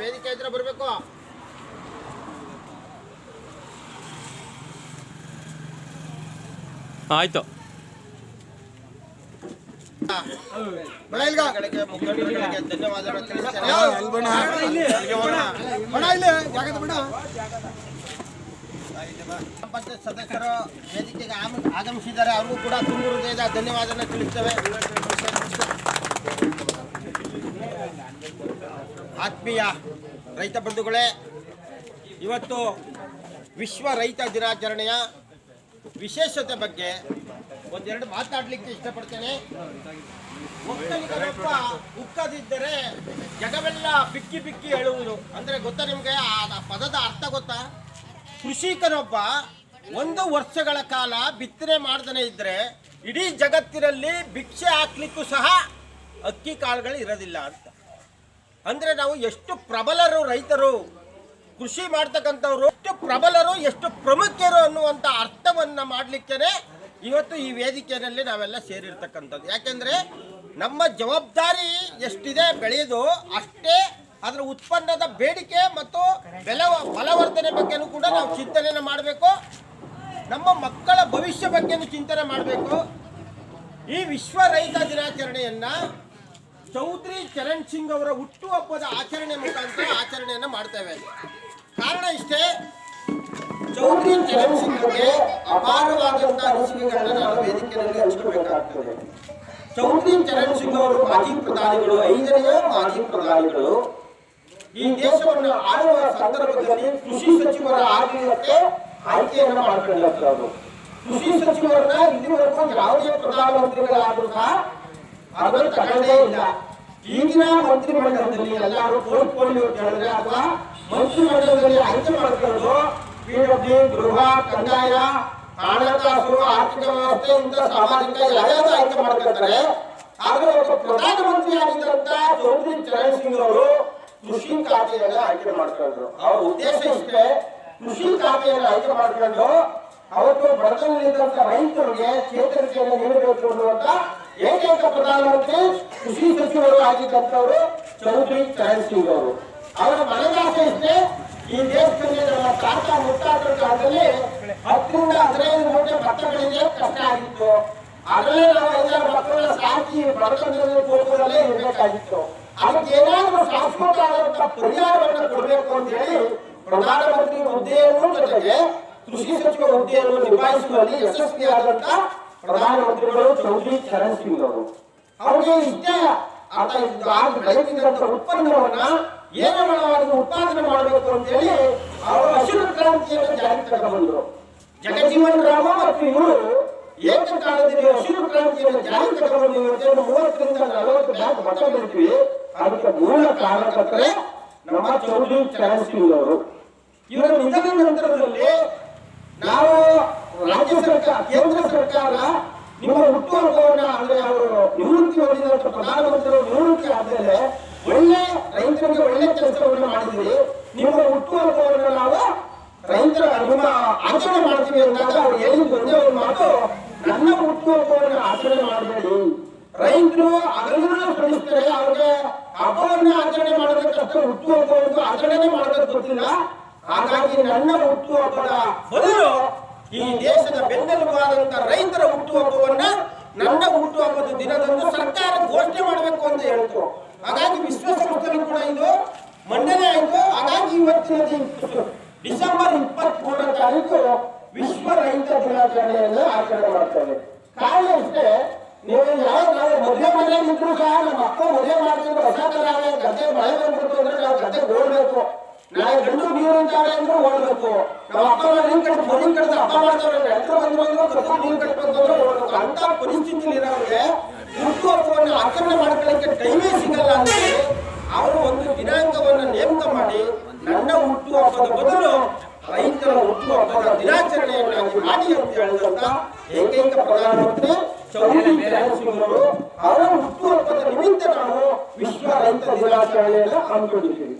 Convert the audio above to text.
ವೇದಿಕೆ ಹತ್ರ ಬರಬೇಕು. ಆಯ್ತು. ಬೆಳಗ್ಗೆ ಧನ್ಯವಾದಗಳು ಪಂಚಾಯತ್ ಸದಸ್ಯರು ವೇದಿಕೆಗೆ ಆಗಮಿಸಿದ್ದಾರೆ. ಅವ್ರಿಗೂ ಕೂಡ ತುಂಬ ಹೃದಯದ ಧನ್ಯವಾದನ ತಿಳಿಸ್ತೇವೆ. ಆತ್ಮೀಯ ರೈತ ಬಂಧುಗಳೇ, ಇವತ್ತು ವಿಶ್ವ ರೈತ ದಿನಾಚರಣೆಯ ವಿಶೇಷತೆ ಬಗ್ಗೆ ಒಂದೆರಡು ಮಾತಾಡಲಿಕ್ಕೆ ಇಷ್ಟಪಡ್ತೇನೆ. ಒಕ್ಕಲಿಗರೊಬ್ಬ ಉಕ್ಕದಿದ್ದರೆ ಜಗವೆಲ್ಲ ಬಿಕ್ಕಿ ಬಿಕ್ಕಿ ಹೇಳುವುದು ಅಂದರೆ ಗೊತ್ತಾ ನಿಮಗೆ? ಆ ಪದದ ಅರ್ಥ ಗೊತ್ತಾ? ಕೃಷಿಕನೊಬ್ಬ ಒಂದು ವರ್ಷಗಳ ಕಾಲ ಬಿತ್ತನೆ ಮಾಡ್ದನೇ ಇದ್ರೆ ಇಡೀ ಜಗತ್ತಿನಲ್ಲಿ ಭಿಕ್ಷೆ ಹಾಕ್ಲಿಕ್ಕೂ ಸಹ ಅಕ್ಕಿ ಕಾಳುಗಳು ಇರೋದಿಲ್ಲ ಅಂತ. ಅಂದ್ರೆ ನಾವು ಎಷ್ಟು ಪ್ರಬಲರು ರೈತರು, ಕೃಷಿ ಮಾಡ್ತಕ್ಕಂಥವ್ರು, ಎಷ್ಟು ಪ್ರಬಲರು, ಎಷ್ಟು ಪ್ರಮುಖರು ಅನ್ನುವಂಥ ಅರ್ಥವನ್ನ ಮಾಡಲಿಕ್ಕೆ ಇವತ್ತು ಈ ವೇದಿಕೆಯಲ್ಲಿ ನಾವೆಲ್ಲ ಸೇರಿರ್ತಕ್ಕಂಥದ್ದು. ಯಾಕೆಂದ್ರೆ ನಮ್ಮ ಜವಾಬ್ದಾರಿ ಎಷ್ಟಿದೆ ಬೆಳೆಯೋದು ಅಷ್ಟೇ ಅದರ ಉತ್ಪನ್ನದ ಬೇಡಿಕೆ ಮತ್ತು ಬೆಲೆ ಬಲವರ್ಧನೆ ಬಗ್ಗೆನೂ ಕೂಡ ನಾವು ಚಿಂತನೆಯನ್ನು ಮಾಡಬೇಕು. ನಮ್ಮ ಮಕ್ಕಳ ಭವಿಷ್ಯ ಬಗ್ಗೆನೂ ಚಿಂತನೆ ಮಾಡಬೇಕು. ಈ ವಿಶ್ವ ರೈತ ದಿನಾಚರಣೆಯನ್ನು ಚೌಧರಿ ಚರಣ್ ಸಿಂಗ್ ಅವರ ಹುಟ್ಟುಹಬ್ಬದ ಆಚರಣೆ ಮುಖಾಂತರ ಆಚರಣೆಯನ್ನು ಮಾಡ್ತೇವೆ. ಕಾರಣ ಇಷ್ಟೇ, ಚೌಧರಿ ಚರಣ್ ಸಿಂಗ್ಗೆ ಅಪಾರವಾದಂತಹ ಅನಿಸಿಕೆಗಳನ್ನ ನಾವು ವೇದಿಕೆಯಲ್ಲಿ ಹಂಚಿಕೊಳ್ಬೇಕಾಗ್ತದೆ. ಚೌಧರಿ ಚರಣ್ ಸಿಂಗ್ ಅವರು ಮಾಜಿ ಪ್ರಧಾನಿಗಳು ಐದನೆಯ ಮಾಜಿ ಪ್ರಧಾನಿಗಳು. ಈ ದೇಶವನ್ನು ಆಳುವ ಸಂದರ್ಭದಲ್ಲಿ ಕೃಷಿ ಸಚಿವರ ಆಡಳಿತಕ್ಕೆ ಆಯ್ಕೆಯನ್ನು ಮಾಡಿಕೊಂಡವರು ಕೃಷಿ ಸಚಿವರನ್ನ ಇಲ್ಲಿವರೆಗೂ ಯಾವುದೇ ಪ್ರಧಾನಮಂತ್ರಿಗಳಾದರೂ ಸಹ ಅದನ್ನು ತಗೊಳ್ಳೇ ಇಲ್ಲ. ಈಗಿನ ಮಂತ್ರಿಮಂಡಲದಲ್ಲಿ ಎಲ್ಲರೂ ಪೋರ್ಟ್ಫೋಲಿಯೋ ಕೇಳಿದ್ರೆ ಅಥವಾ ಮಂತ್ರಿಮಂಡಲದಲ್ಲಿ ಆಯ್ಕೆ ಮಾಡಿಕೊಂಡು ಪಿಡಬ್ಲ್ಯೂ ಗೃಹ, ಕಂದಾಯ, ಹಣಕಾಸು, ಆರ್ಥಿಕ ವ್ಯವಸ್ಥೆಯಿಂದ ಸಾಮಾಜಿಕ ಯಾವ್ಯಾವ ಆಯ್ಕೆ ಮಾಡ್ಕೊಳ್ತಾರೆ ಆದ್ರೆ ಒಬ್ಬ ಪ್ರಧಾನಮಂತ್ರಿ ಆಗಿದ್ದಂತ ಚೌಧರಿ ಚರಣ್ ಸಿಂಗ್ ಅವರು ಕೃಷಿ ಖಾತೆಯನ್ನ ಆಯ್ಕೆ ಮಾಡ್ಕೊಂಡ್ರು ಅವ್ರ ಉದ್ದೇಶ ಇಷ್ಟೇ, ಕೃಷಿ ಖಾತೆಯನ್ನ ಆಯ್ಕೆ ಮಾಡ್ಕೊಂಡು ಅವತ್ತು ಬಡತನದಲ್ಲಿದ್ದಂತ ರೈತರಿಗೆ ಚೇತರಿಕೆಯನ್ನು ನೀಡಬೇಕು ಅನ್ನುವಂತ ಏಕೈಕ ಪ್ರಧಾನಮಂತ್ರಿ ಕೃಷಿ ಸಚಿವರು ಆಗಿದ್ದಂತವರು ಚೌಧರಿ ಚರಣ್ ಸಿಂಗ್ ಅವರು. ಅವರ ಮನದಾಸೆ ಇಷ್ಟೇ, ಈ ದೇಶದಲ್ಲಿ ನಮ್ಮ ತಾತ ಮುತ್ತಾತರ ಕಾಲದಲ್ಲಿ ಹತ್ತರಿಂದ ಹದಿನೈದು ಮೂಟೆ ಭಕ್ತಗಳಿಗೆ ಕಷ್ಟ ಆಗಿತ್ತು. ಅದರಲ್ಲೇ ನಾವು ಎಲ್ಲ ಮಕ್ಕಳನ್ನ ಸಾಕಿ ಬಡತನದಲ್ಲಿ ಕೋಪದಲ್ಲೇ ಇರಬೇಕಾಗಿತ್ತು. ಅದಕ್ಕೆ ಏನಾದರೂ ಶಾಶ್ವತವಾದಂತಹ ಪರಿಹಾರವನ್ನು ಕೊಡಬೇಕು ಅಂತ ಹೇಳಿ ಪ್ರಧಾನಮಂತ್ರಿ ಹುದ್ದೆಯನ್ನು ಜೊತೆಗೆ ಕೃಷಿ ಸಚಿವ ಹುದ್ದೆಯನ್ನು ನಿಭಾಯಿಸುವಲ್ಲಿ ಯಶಸ್ವಿಯಾದಂತ ಪ್ರಧಾನಮಂತ್ರಿಗಳು ಚೌಧರಿ ಚರಣ್ ಸಿಂಗ್ ಅವರು ಅವರಿಗೆ ಇಷ್ಟೇ ಆತ ಆಗ ಬೆಳೆದಿದ್ದಂತ ಉತ್ಪನ್ನವನ್ನ ಏರಳವಾಗಿ ಉತ್ಪಾದನೆ ಮಾಡಬೇಕು ಅಂತ ಹೇಳಿ ಅವರು ಹಸಿರು ಕ್ರಾಂತಿಯನ್ನು ಜಾರಿಗೆ ತಗೊಂಡ್ರು ಜಗಜೀವನ್ ರಾಮ ಮತ್ತು ಇವರು ಏಕಕಾಲದಲ್ಲಿ ಹಸಿರು ಕ್ರಾಂತಿಯನ್ನು ಜಾರಿಗೆ ತಗೊಂಡು ಇವತ್ತೇನು ಮೂವತ್ತರಿಂದ ನಲವತ್ತು ಬ್ಯಾಂಕ್ ಮತ ಬೆಳಿತೀವಿ ಅದಕ್ಕೆ ಮೂಲ ಕಾರಣಕರ್ತರೆ ನಮ್ಮ ಚೌಧರಿ ಚರಣ್ ಸಿಂಗ್ ಅವರು ಇವರ ನಿಧನ ನಂತರದಲ್ಲಿ ನಾವು ರಾಜ್ಯ ಸರ್ಕಾರ ಕೇಂದ್ರ ಸರ್ಕಾರ ನಿಮ್ಮ ಹುಟ್ಟುಹಬ್ಬವನ್ನ ಅಂದ್ರೆ ಅವರು ನಿವೃತ್ತಿ ಹೊಂದಿದಂತ ಪ್ರಧಾನಮಂತ್ರಿಗಳು ನಿವೃತ್ತಿ ಆದ್ಮೇಲೆ ಒಳ್ಳೆ ರೈತರಿಗೆ ಒಳ್ಳೆ ಕೆಲಸವನ್ನು ಮಾಡಿದ್ವಿ ನಿಮ್ಮ ಹುಟ್ಟುಹಬ್ಬವನ್ನ ನಾವು ರೈತರ ನಿಮ್ಮ ಆಚರಣೆ ಮಾಡ್ತೀವಿ ಅಂದಾಗ ಅವ್ರು ಹೇಳಿದ ಒಂದೇ ಒಂದು ಮಾತು ನನ್ನ ಹುಟ್ಟುಹಬ್ಬವನ್ನ ಆಚರಣೆ ಮಾಡಬೇಡಿ. ರೈತರು ಅದನ್ನು ಶ್ರಮಿಸ್ತಾರೆ ಅವ್ರಿಗೆ ಹಬ್ಬವನ್ನ ಆಚರಣೆ ಮಾಡೋದಕ್ಕಷ್ಟು ಹುಟ್ಟು ಹಬ್ಬವನ್ನು ಆಚರಣೆ ಮಾಡೋದಕ್ಕೆ ಗೊತ್ತಿಲ್ಲ. ಹಾಗಾಗಿ ನನ್ನ ಹುಟ್ಟು ಹಬ್ಬದ ಬದಲು ಈ ದೇಶದ ಬೆನ್ನೆಲುಬಾದಂತ ರೈತರ ಹುಟ್ಟು ಹಬ್ಬವನ್ನ ನನ್ನ ಹುಟ್ಟು ಹಬ್ಬದ ದಿನದಂದು ಸರ್ಕಾರ ಘೋಷಣೆ ಮಾಡಬೇಕು ಅಂತ ಹೇಳ್ತು. ಹಾಗಾಗಿ ವಿಶ್ವಸಂಸ್ಥೆಯೂ ಕೂಡ ಇದು ಮಂಡನೆ ಆಯಿತು. ಹಾಗಾಗಿ ಇವತ್ತಿನ ಡಿಸೆಂಬರ್ ಇಪ್ಪತ್ತ್ ಮೂರನೇ ತಾರೀಕು ವಿಶ್ವ ರೈತ ದಿನಾಚರಣೆಯನ್ನು ಆಚರಣೆ ಮಾಡ್ತೇವೆ. ಕಾರಣ ಇಷ್ಟೇ ನೀವು ಯಾವ ನಾವು ಮದುವೆ ಮನೆಯಲ್ಲಿ ಇದ್ರು ಸಹ ನಮ್ಮ ಅಪ್ಪ ಮದುವೆ ಮಾಡ್ತಿದ್ರು ಹೊಸ ತರ ಗದ್ದೆ ಮಳೆ ಬಂದ್ಬಿಡ್ತು ಅಂದ್ರೆ ನಾವು ಗದ್ದೆ ಓಡ್ಬೇಕು. ನಾಳೆ ಗಂಡು ನೀರು ಅಂತ ಅಂದ್ರೆ ಓಡ್ಬೇಕು. ನಮ್ಮ ಅಪ್ಪ ನೀರು ಕಡೆ ಮರಿನ್ ಕಡೆ ಅಪ್ಪ ಮಾಡ್ತಾರೆ ಎಲ್ರು ಬಂದ್ರು ಅಂದ್ರೆ ನೀನ್ ಅಂದ್ರೆ ಓಡ್ಬೇಕು. ಅಂತ ಪರಿಸ್ಥಿತಿ ಇರೋರಿಗೆ ಹುಟ್ಟುಹಬ್ಬವನ್ನು ಆಚರಣೆ ಮಾಡ್ಕೊಳ್ಳೋಕೆ ಟೈಮೇ ಸಿಗಲ್ಲ ಅಂತ ಅವರು ಒಂದು ದಿನಾಂಕವನ್ನು ನೇಮಕ ಮಾಡಿ ನನ್ನ ಹುಟ್ಟುಹಬ್ಬದ ಬದಲು ರೈತರ ಹುಟ್ಟುಹಬ್ಬದ ದಿನಾಚರಣೆಯನ್ನಾಗಿ ಮಾಡಿ ಅಂತ ಹೇಳಿದಂತ ಏಕೈಕ ಪ್ರಧಾನಮಂತ್ರಿ ಚೌಧರಿ ಚರಣ್ ಸಿಂಗ್ ಅವರು ಅವರ ಹುಟ್ಟುಹಬ್ಬದ ನಿಮಿತ್ತ ನಾವು ವಿಶ್ವ ರೈತ ದಿನಾಚರಣೆಯನ್ನು ಹಮ್ಮಿಕೊಂಡಿದ್ದೀವಿ